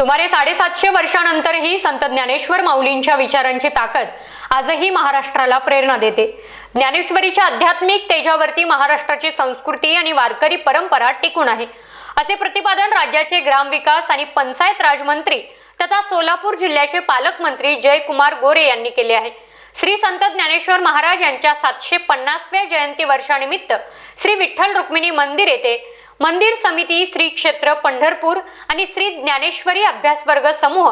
सुमारे साडेसातशे वर्षानंतरही संत ज्ञानेश्वर माऊलींच्या विचारांची ताकद आजही महाराष्ट्राला प्रेरणा देते. ज्ञानेश्वरीच्या आध्यात्मिक तेजावरती महाराष्ट्राची संस्कृती आणि वारकरी परंपरा टिकून आहे. असे प्रतिपादन राज्याचे ग्रामविकास आणि पंचायत राजमंत्री तथा सोलापूर जिल्ह्याचे पालकमंत्री जयकुमार गोरे यांनी केले आहे. श्री संत ज्ञानेश्वर महाराज यांच्या सातशे पन्नासव्या जयंती वर्षानिमित्त श्री विठ्ठल रुक्मिणी मंदिर येथे मंदिर समिती श्री क्षेत्र पंढरपूर आणि श्री ज्ञानेश्वरी अभ्यासवर्ग समूह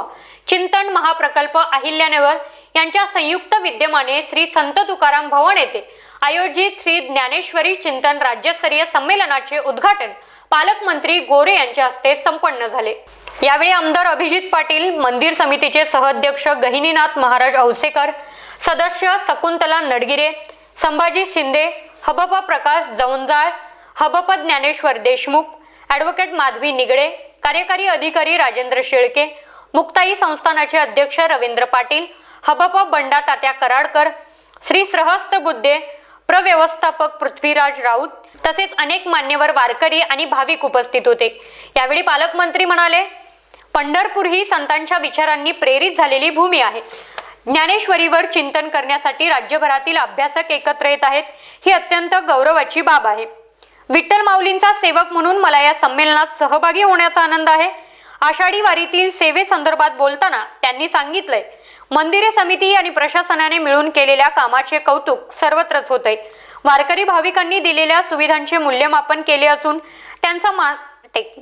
चिंतन महाप्रकल्प अहिल्यानगर यांच्या संयुक्त विद्यमाने श्री संत तुकाराम भवन येथे आयोजित श्री ज्ञानेश्वरी चिंतन राज्यस्तरीय संमेलनाचे उद्घाटन पालकमंत्री गोरे यांच्या हस्ते संपन्न झाले. यावेळी आमदार अभिजित पाटील मंदिर समितीचे सहअध्यक्ष गहिनीनाथ महाराज औसेकर सदस्य शकुंतला नडगिरे संभाजी शिंदे हबबा प्रकाश जवंजाळ हबप ज्ञानेश्वर देशमुख ॲडव्होकेट माधवी निगडे कार्यकारी अधिकारी राजेंद्र शेळके मुक्ताई संस्थानाचे अध्यक्ष रवींद्र पाटील हबप बंडा तात्या कराडकर श्री श्रहस्त बुद्धे प्रव्यवस्थापक पृथ्वीराज राऊत तसेच अनेक मान्यवर वारकरी आणि भाविक उपस्थित होते. यावेळी पालकमंत्री म्हणाले पंढरपूर ही संतांच्या विचारांनी प्रेरित झालेली भूमी आहे. ज्ञानेश्वरीवर चिंतन करण्यासाठी राज्यभरातील अभ्यासक एकत्र येत आहेत ही अत्यंत गौरवाची बाब आहे. विठ्ठल माऊलींचा सेवक म्हणून मला या संमेलनात सहभागी होण्याचा आनंद आहे. आषाढी वारीतील सेवेसंदर्भात बोलताना त्यांनी सांगितलंय मंदिरे समिती आणि प्रशासनाने मिळून केलेल्या कामाचे कौतुक सर्वत्रच होत आहे वारकरी भाविकांनी दिलेल्या सुविधांचे मूल्यमापन केले असून त्यांचा मा टेक-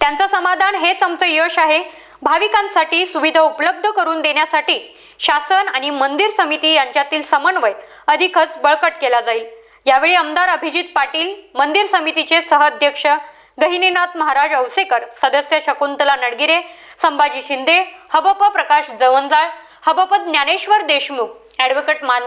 त्यांचं समाधान हेच आमचं यश आहे. भाविकांसाठी सुविधा उपलब्ध करून देण्यासाठी शासन आणि मंदिर समिती यांच्यातील समन्वय अधिकच बळकट केला जाईल. यावेळी आमदार अभिजित पाटील मंदिर समितीचे सहअध्यक्ष गहिनीनाथ महाराज औसेकर सदस्य शकुंतला नडगिरे संभाजी शिंदे हबप प्रकाश जवंजाळ हबप ज्ञानेश्वर देशमुख ॲडव्होकेट मान